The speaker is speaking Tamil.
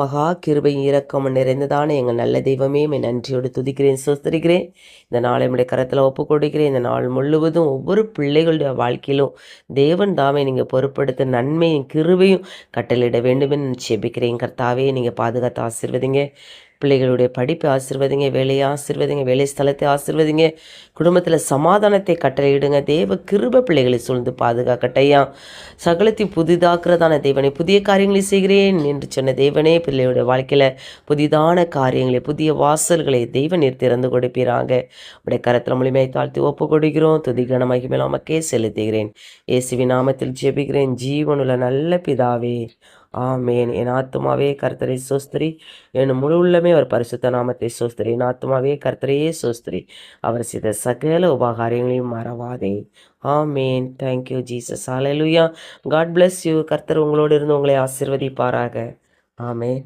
மகா கிருபை இரக்கம் நிறைந்ததான. எங்கள் நல்ல தெய்வமே என் நன்றியோடு துதிக்கிறேன் சுஸ்தரிக்கிறேன். இந்த நாளை நம்முடைய கரத்தில் ஒப்பு கொடுக்கிறேன் இந்த நாள் முழுவதும் ஒவ்வொரு பிள்ளைகளுடைய வாழ்க்கையிலும் தேவன் தாமே நீங்கள் பொருட்படுத்த நன்மையும் கிருபையும் கட்டளையிட வேண்டும் என்று செபிக்கிறேன் கர்த்தாவே நீங்கள் பாதுகாத்து ஆசீர்வதிங்க. பிள்ளைகளுடைய படிப்பை ஆசிர்வதிங்க வேலையை ஆசிர்வதிங்க வேலை ஸ்தலத்தை ஆசிர்வதிங்க. குடும்பத்தில் சமாதானத்தை கட்டளையிடுங்க. தேவ கிருப பிள்ளைகளை சூழ்ந்து பாதுகாக்கட்டையா சகலத்தை புதிதாக்குறதான தேவனை புதிய காரியங்களை செய்கிறேன் என்று சொன்ன தேவனே பிள்ளையுடைய வாழ்க்கையில் புதிதான காரியங்களை புதிய வாசல்களை தெய்வ நீர் திறந்து கொடுப்பீராங்க உடைய கரத்தில் மூலியமாய் தாழ்த்தி ஒப்பு கொடுக்கிறோம் துதி கனமாகி மேலாமக்கே செலுத்துகிறேன். இயேசுவி நாமத்தில் ஜெபிக்கிறேன். ஜீவனுள்ள நல்ல பிதாவே ஆமேன். என் ஆத்மாவே கர்த்தரை சோஸ்திரி. என் முழு உள்ளமே அவர் பரிசுத்த நாமத்தை சோஸ்திரி. என் ஆத்துமாவே கர்த்தரையே சோஸ்திரி. அவர் செய்த சகல உபகாரியங்களையும் மறவாதே. Amen. Thank you Jesus hallelujah God bless you கர்த்தர் உங்களோடு இருந்து உங்களை ஆசீர்வதிப்பாராக. ஆமேன்.